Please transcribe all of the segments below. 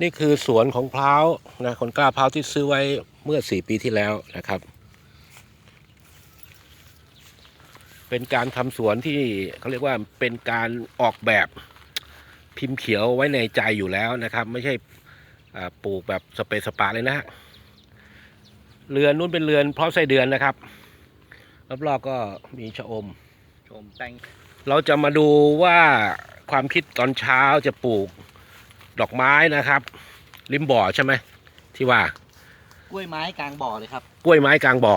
นี่คือสวนของพร้าวนะคนกล้าพร้าวที่ซื้อไว้เมื่อสี่ปีที่แล้วนะครับ เป็นการทำสวนที่เขาเรียกว่าเป็นการออกแบบพิมพ์เขียวไว้ในใจอยู่แล้วนะครับ ไม่ใช่อ่าปลูกแบบสเปซสปาเลยนะฮะเรือนนู้นเป็นเรือนเพราะไส้เดือนนะครับรอบๆก็มีชะอมชมแปลงเราจะมาดูว่าความคิดตอนเช้าจะปลูก ดอกไม้นะครับ ริมบ่อใช่ไหมที่ว่ากล้วยไม้กลางบ่อเลยครับ กล้วยไม้กลางบ่อ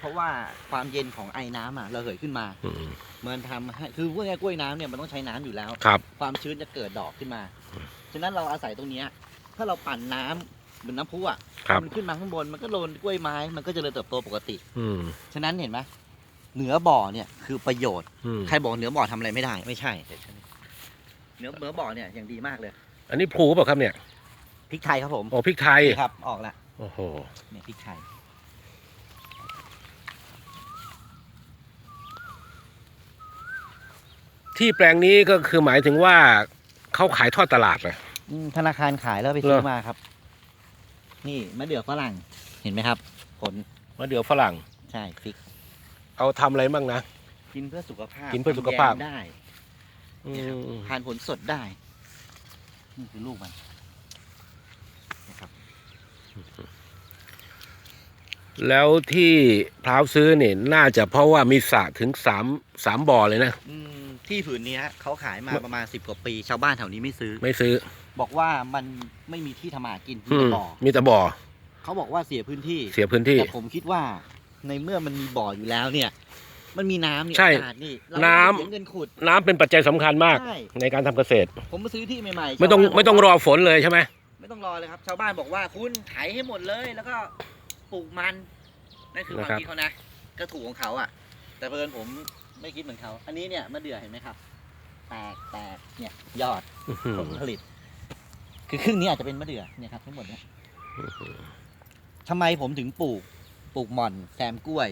เพราะว่าความเย็นของไอ้น้ำอะระเหยขึ้นมาอืม มันทำให้คือพวกนี้กล้วยน้ำเนี่ยมันต้องใช้น้ำอยู่แล้ว ครับ ความชื้นจะเกิดดอกขึ้นมาฉะนั้นเราอาศัยตรงเนี้ยถ้าเราปั่นน้ำเหมือนน้ำพุอะครับ มันขึ้นมาข้างบนมันก็โดนกล้วยไม้มันก็เจะเริญเติบโตปกติ อืมฉะนั้นเห็นไหมเหนือบ่อเนี่ยคือประโยชน์ อืมใครบอกเหนือบ่อทำอะไรไม่ได้ ไม่ใช่เหนือเหนือบ่อเนี่ยอย่างดีมากเลย อันนี้พลูเปล่าครับเนี่ยพริกไทยครับผมโอ้พริกไทยนี่ครับ ออกละโอ้โหเนี่ยพริกไทย ที่แปลงนี้ก็คือหมายถึงว่าเขาขายทอดตลาดเลยอืมธนาคารขายแล้วไปซื้อเหรอ มาครับ นี่มะเดื่อฝรั่งเห็นไหมครับ ผลมะเดื่อฝรั่ง ใช่พริก เอาทำอะไรบ้างนะ กินเพื่อสุขภาพกินเพื่อสุขภาพ ทำแยมได้ อืม ทานผลสดได้ นี่คือลูกมันนะครับแล้วที่พร้าวซื้อเนี่ยน่าจะเพราะว่ามีสระถึงสามสามบ่อเลยนะ อืมที่ผืนนี้ฮะเขาขายมาประมาณสิบกว่าปี ชาวบ้านแถวนี้ไม่ซื้อ ไม่ซื้อ บอกว่ามันไม่มีที่ทำมาหากินมีอืแต่มบ่อมีแต่บ่อเขาบอกว่าเสียพื้นที่เสียพื้นที่ แต่ผมคิดว่าในเมื่อมันมีบ่ออยู่แล้วเนี่ย มันมีน้ำเนี่ยใช่อากาศนี่เราน้ำไม่ต้องเสียเงินขุด น้ำเป็นปัจจัยสำคัญมากใช่ ในการทำเกษตร ผมมาซื้อที่ใหม่ๆไม่ต้องชาวบ้านไม่ต้องบกรว่าอฝนเลยใช่ไหมไม่ต้องรอเลยครับ ชาวบ้านบอกว่าคุณไถให้หมดเลย แล้วก็ปลูกมันนั่นคือความคิดเขานะก็ถูกของเขาอะ แต่เพิ่นผมไม่คิดเหมือนเขา อันนี้เนี่ยมะเดื่อเห็นไหมครับ แตกแตกเนี่ยยอดอื้อหือผลผลิต คือครึ่งนี้อาจจะเป็นมะเดื่อเนี่ยครับทั้งหมดเนี่ยทำไมผมถึงปลูกปลูกหม่อนแซมกล้วย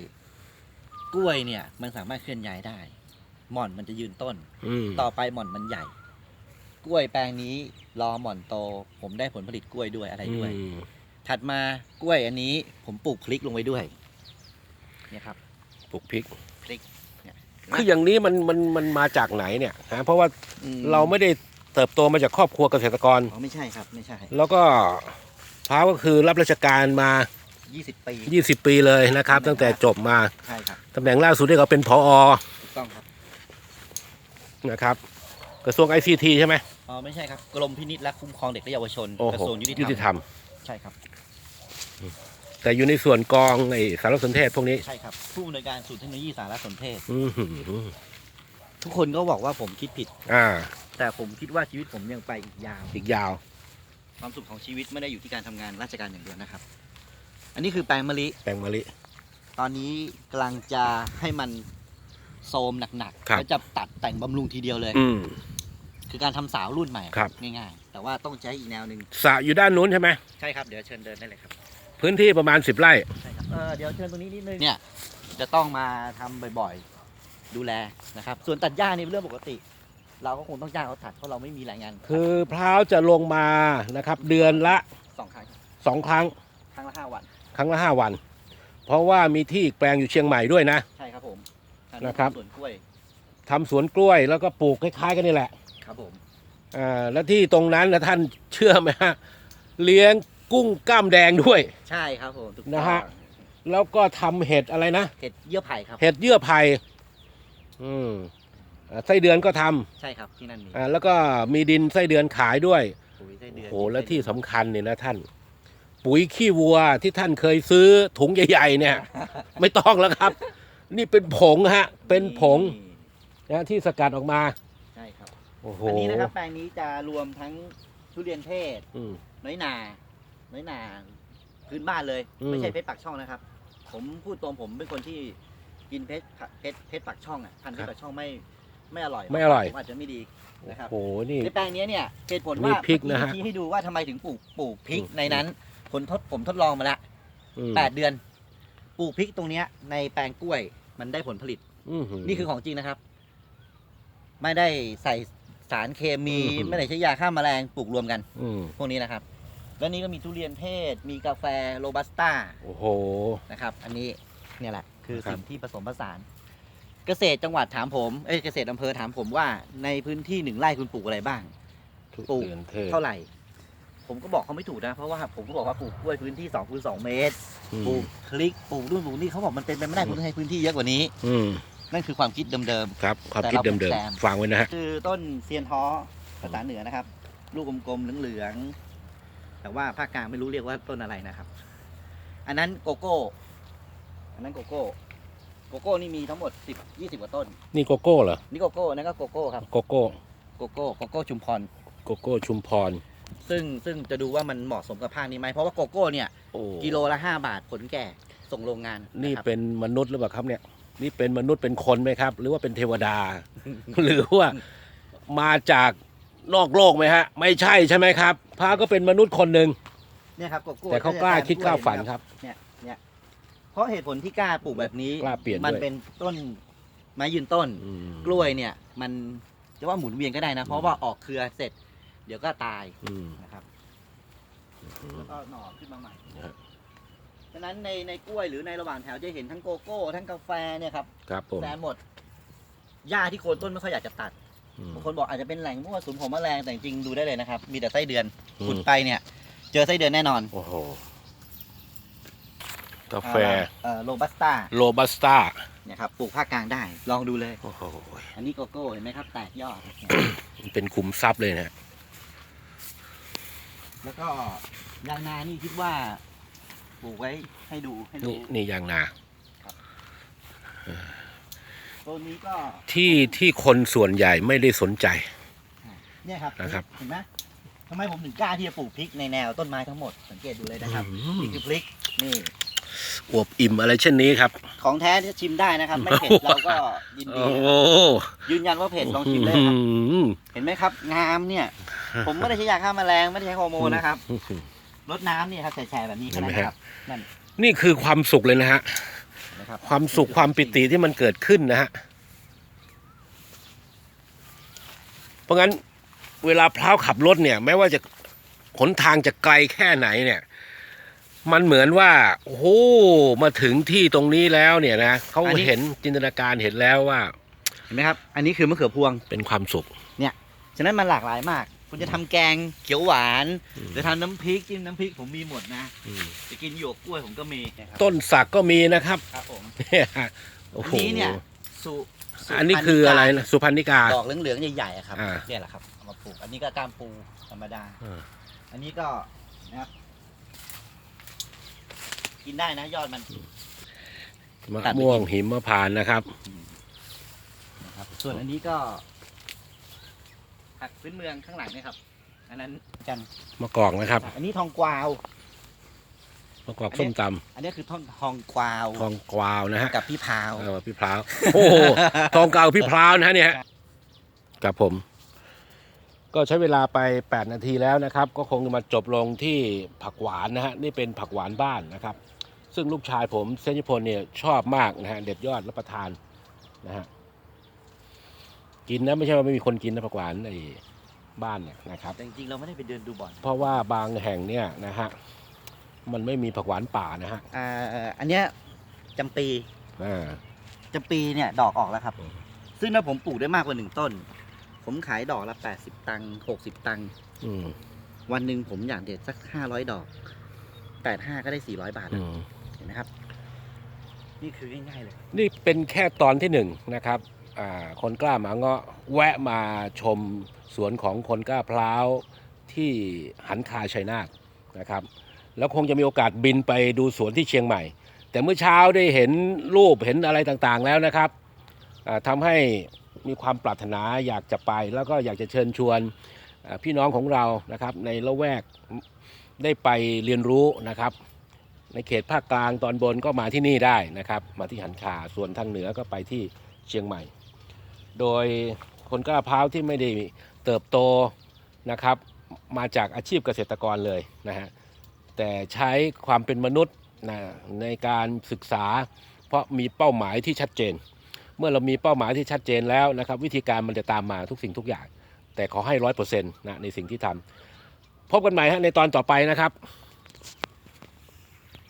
กล้วยเนี่ย มันสามารถเคลื่อนย้ายได้ หม่อนมันจะยืนต้นอืมต่อไปหม่อนมันใหญ่ กล้วยแปลงนี้รอหม่อนโต ผมได้ผลผลิตกล้วยด้วยอะไรด้วยอืมถัดมากล้วยอันนี้ ผมปลูกพริกลงไว้ด้วย เนี่ยครับ ปลูกพริกพริกเนี่ยคืออย่างนี้มันมันมันมาจากไหนเนี่ยฮะเพราะว่าอืมเราไม่ได้เติบโตมาจากครอบครัวเกษตรกรอ๋อไม่ใช่ครับไม่ใช่ แล้วก็พร้าวก็คือรับราชการมา 20ปี20 ปีเลยนะครับ ตั้งแต่จบมาใช่ครับตำแหน่งล่าสุดที่เขาเป็นผอถูกต้องครับนะครับ กระทรวงไอซีทีใช่ไหมอ๋อไม่ใช่ครับกรมพินิจและคุ้มครองเด็กและเยาวชนโอ้กระโหทรวงยุยุติติธธรรรรมมใช่ครับแต่อยู่ในส่วนกองไอสารสนเทศพวกนี้ใช่ครับ ผู้อำนวยการศูนย์เทคโนโลยีสารสนเทศ อือหือทุกคนก็บอกว่าผมคิดผิด อ่า แต่ผมคิดว่าชีวิตผมยังไปอีกยาว อีกยาว ความสุขของชีวิตไม่ได้อยู่ที่การทำงานราชการอย่างเดียวนะครับ อันนี้คือแปลงมะลิ แปลงมะลิ ตอนนี้กำลังจะให้มันโซมหนักๆครับ แล้วจะตัดแต่งบำรุงทีเดียวเลย อืม คือการทำสาวรุ่นใหม่ครับ ง่ายๆ แต่ว่าต้องใช้อีกแนวหนึ่งสระอยู่ด้านนู้นใช่ไหมใช่ครับ เดี๋ยวเชิญเดินได้เลยครับ พื้นที่ประมาณ10ไร่ ใช่ครับเออเดี๋ยวเชิญตรงนี้นิดนึง เนี่ย จะต้องมาทำบ่อยๆ ดูแลนะครับ ส่วนตัดหญ้านี่เป็นเรื่องปกติ เราก็คงต้องจ้างเขาตัดเพราะเราไม่มีแรงงานคือพร้าวจะลงมานะครับ เดือนละสองครั้งสองครั้ง ครั้งละห้าวัน เพราะว่ามีที่อีกแปลงอยู่เชียงใหม่ด้วยนะ ใช่ครับผมทางนะครับ สวนกล้วยทำสวนกล้วยแล้วก็ปลูกคล้ายๆกันนี่แหละครับผมอ่าแล้วที่ตรงนั้นนะท่านเชื่อไหมฮะเลี้ยงกุ้งกล้ามแดงด้วย ใช่ครับผมถูกต้องนะฮะ แล้วก็ทำเห็ดอะไรนะ เห็ดเยื่อไผ่ครับ เห็ดเยื่อไผ่อืมอ่าไส้เดือนก็ทำใช่ครับที่นั่นมีอ่าแล้วก็มีดินไส้เดือนขายด้วยปุ๋ยไส้เดือนโอ้โหแล้วที่สำคัญเนี่ยนะท่าน ปุ๋ยขี้วัวที่ท่านเคยซื้อถุงใหญ่ ๆ เนี่ย ไม่ต้องแล้วครับ นี่เป็นผงฮะ เป็นผงนะที่สกัดออกมาใช่ครับโอ้โหอันนี้นะครับแปลงนี้จะรวมทั้งทุเรียนเทศอืม น้อยนา น้อยนาพื้นบ้านเลย อืม ไม่ใช่เพชรปากช่องนะครับ ผมพูดตรงผมเป็นคนที่กินเพชรเพชรเพชรปากช่องอะพันธุ์เพชรปากช่องไม่ไม่อร่อยไม่อร่อยผมอาจจะไม่ดีนะครับ โอ้โหนี่ ในแปลงเนี้ยเนี่ยเหตุผลมีว่าพริกนะฮะเมื่อชี้ให้ดูว่าทำไมถึงปลูกปลูกพริกอืมในนั้นผ ลทดผมทดลองมาละอืมแปดเดือนปลูกพริกตรงเนี้ย ในแปลงกล้วยมันได้ผลผลิตอื้อหืนี่คือของจริงนะครับ ไม่ได้ใส่สารเคมีอืมไม่ได้ใช้ยาฆ่าแมลงปลูกรวมกันอืมพวกนี้นะครับ แล้วนี้ก็มีทุเรียนเทศ มีกาแฟโรบัสต้าโอ้โหนะครับ อันนี้เนี่ยแหละ คือครับสิ่งที่ผสมผสาน เกษตรจังหวัดถามผมเอ้ยเกษตรอำเภอถามผมว่า ในพื้นที่หนึ่งไร่คุณปลูกอะไรบ้างทุปลูกเรียนเทศเท่าไหร่ ผมก็บอกเขาไม่ถูกนะ เพราะว่าผมก็บอกว่าปลูกกล้วยพื้นที่2คูณ2เมตรอืมปลูกคลิกปลูกนู่นปลูกนี่เขาบอกมันเป็นไปไม่ได้อืมคุณต้องให้พื้นที่เยอะกว่านี้ อืมนั่นคือความคิดเดิม ครับความแต่คิดเราเดิมแซม ๆฟังไว้นะฮะ ๆ คือต้นเซียนท้อภาษาเหนือนะครับ ลูกกลมๆเหลืองๆแต่ว่าภาคกลางไม่รู้เรียกว่าต้นอะไรนะครับ อันนั้นโกโก้ อันนั้นโกโก้ โกโก้นี่มีทั้งหมดสิบยี่สิบกว่าต้น นี่โกโก้เหรอนี่โกโก้นั่นก็โกโก้ครับ โกโก้โกโก้ โกโก้ชุมพร โกโก้ชุมพร ซึ่งซึ่งจะดูว่ามันเหมาะสมกับภาคนี้ไหมเพราะว่าโกโก้เนี่ยโอ้กิโลละห้าบาทผลแก่ส่งโรงงานนี่ะครับ เป็นมนุษย์หรือเปล่าครับเนี่ย นี่เป็นมนุษย์เป็นคนไหมครับ หรือว่าเป็นเทวดา หรือว่ามาจากนอกโลกไหมฮะ ไม่ใช่ใช่ไหมครับพระก็เป็นมนุษย์คนหนึ่งเนี่ยครับโกโก้แต่เขากล้าคิดกล้าฝันครับ เนี่ยเนี่ยเพราะเหตุผลที่กล้าปลูกแบบนี้กล้าเปลี่ยนมันด้วยเป็นต้นไม้ยืนต้น อืม กล้วยเนี่ยมันจะว่าหมุนเวียนก็ได้นะ เพราะว่าออกเครือเสร็จ เดี๋ยวก็ตายอืมนะครับ อืม แล้วก็หน่อขึ้นมาใหม่ครับฉะนั้นในในกล้วยหรือในระหว่างแถวจะเห็นทั้งโกโก้ทั้งกาแฟเนี่ยครับครับผมแซมหมด หญ้าที่โคนต้นไม่ค่อยอยากจะตัด อืม บางคนบอกอาจจะเป็นแหล่งมั่วสุมของแมลงแต่จริงๆดูได้เลยนะครับ มีแต่ไส้เดือนอืม ขุดไปเนี่ย เจอไส้เดือนแน่นอนโอ้โหกาแฟเอ่อโรบัสต้าโรบัสต้าเนี่ยครับปลูกภาคกลางได้ ลองดูเลย โอ้โหอันนี้โกโก้เห็นไหมครับ แตกยอด มันเป็นคุมทรัพย์เลยนะ แล้วก็ยางนานี่คิดว่าปลูกไว้ให้ดูให้ดูนี่นี่ยางนาตัวนี้ก็ที่ที่คนส่วนใหญ่ไม่ได้สนใจ เนี่ยครับนะครับ เห็นไหมทำไมผมถึงกล้าที่จะปลูกพริกในแนวต้นไม้ทั้งหมดสังเกตดูเลยนะครับอืมนี่คือพริกนี่ อวบอิ่มอะไรเช่นนี้ครับ ของแท้ที่ชิมได้นะครับ ไม่เผ็ดเราก็ยินดีโอ้โหยืนยันว่าเผ็ดลองชิมเลยครับอืมเห็นไหมครับ งามเนี่ย ผมไม่ได้ใช้ยาฆ่าแมลงไม่ได้ใช้ฮอร์โมนนะครับรดน้ำเนี่ยครับแฉะๆแบบนี้ก็ได้ครับนั่นนี่คือความสุขเลยนะฮะนะครับความสุขความปิติที่มันเกิดขึ้นนะฮะเพราะงั้นเวลาพร้าวขับรถเนี่ย แม้ว่าจะหนทางจะไกลแค่ไหนเนี่ย มันเหมือนว่า โอ้โหมาถึงที่ตรงนี้แล้วเนี่ยนะเขาเห็นจินตนาการเห็นแล้วว่า เห็นไหมครับ อันนี้คือมะเขือพวง เป็นความสุข ฉะนั้นมันหลากหลายมาก คุณจะทำแกงเขียวหวานอืมหรือทำน้ำพริกจิ้มน้ำพริกผมมีหมดนะ อืมจะกินหยวกกล้วยผมก็มีนะครับต้นสักก็มีนะครับครับผม เนี่ยโอ้อันโหนี้เนี่ย สุสุอันนี้คืออะไรนะสุพรรณิกา ดอกเหลืองๆใหญ่ๆอะครับอ่า เนี่ยแหละครับเอามาปลูก อันนี้ก็ก้ามปูธรรมดา อ่าอันนี้ก็นะครับ กินได้นะ ยอดมัน มะตัดไป ม่วงหิมพานต์นะครับ นะครับ ส่วนอันนี้ก็ผักพื้นเมืองข้างหลังเนะครับ อันนั้นกันมะกอกนะครับ อันนี้ทองกวาว มะกอกส้มตอันนี้คือทองทองกวาวำทองกวาวนะฮะกับพี่พราว เออพี่พร้าวโอ้โหทองกวาวพี่พร้าวนะฮะเนี่ยกับผม ก็ใช้เวลาไป 8 นาทีแล้วนะครับ ก็คงจะมาจบลงที่ผักหวานนะฮะนี่เป็นผักหวานบ้านนะครับ ซึ่งลูกชายผมเซนยิพลเนี่ยชอบมากนะฮะเด็ดยอดรับประทานนะฮะกินนะไม่ใช่ว่าไม่มีคนกินนะผักหวานในบ้านเนี่ยนะครับ แต่จริงๆเราไม่ได้ไปเดินดูบ่อนเพราะว่าบางแห่งเนี่ยนะฮะมันไม่มีผักหวานป่านะฮะอ่าอันเนี้ยจำปีอ่า จำปีเนี่ยดอกออกแล้วครับ อืม ซึ่งถ้าผมปลูกได้มากกว่าหนึ่งต้น ผมขายดอกละ 80 ตังค์60 ตังค์อืมวันหนึ่งผมอยากเด็ดสัก 500 ดอก 85 ก็ได้ 400 บาทอืนะมเห็ นไหมครับ นี่คือง่ายๆเลย นี่เป็นแค่ตอนที่หนึ่งนะครับคนกล้าหมาเงาะแวะมาชมสวนของคนกล้าพร้าวที่หันคาชัยนาทนะครับ แล้วคงจะมีโอกาสบินไปดูสวนที่เชียงใหม่ แต่เมื่อเช้าได้เห็นรูปเห็นอะไรต่างๆแล้วนะครับอ่าทำให้มีความปรารถนาอยากจะไป แล้วก็อยากจะเชิญชวนพี่น้องของเรานะครับในละแวกได้ไปเรียนรู้นะครับ ในเขตภาคกลางตอนบนก็มาที่นี่ได้นะครับ มาที่หันคาส่วนทางเหนือก็ไปที่เชียงใหม่ โดยคนกล้าพร้าวที่ไม่ได้เติบโตนะครับ มาจากอาชีพเกษตรกรเลยนะฮะแต่ใช้ความเป็นมนุษย์นะในการศึกษา เพราะมีเป้าหมายที่ชัดเจน เมื่อเรามีเป้าหมายที่ชัดเจนแล้วนะครับ วิธีการมันจะตามมาทุกสิ่งทุกอย่าง แต่ขอให้ร้อยเปอร์เซ็นต์นะในสิ่งที่ทำพบกันใหม่ฮะในตอนต่อไปนะครับ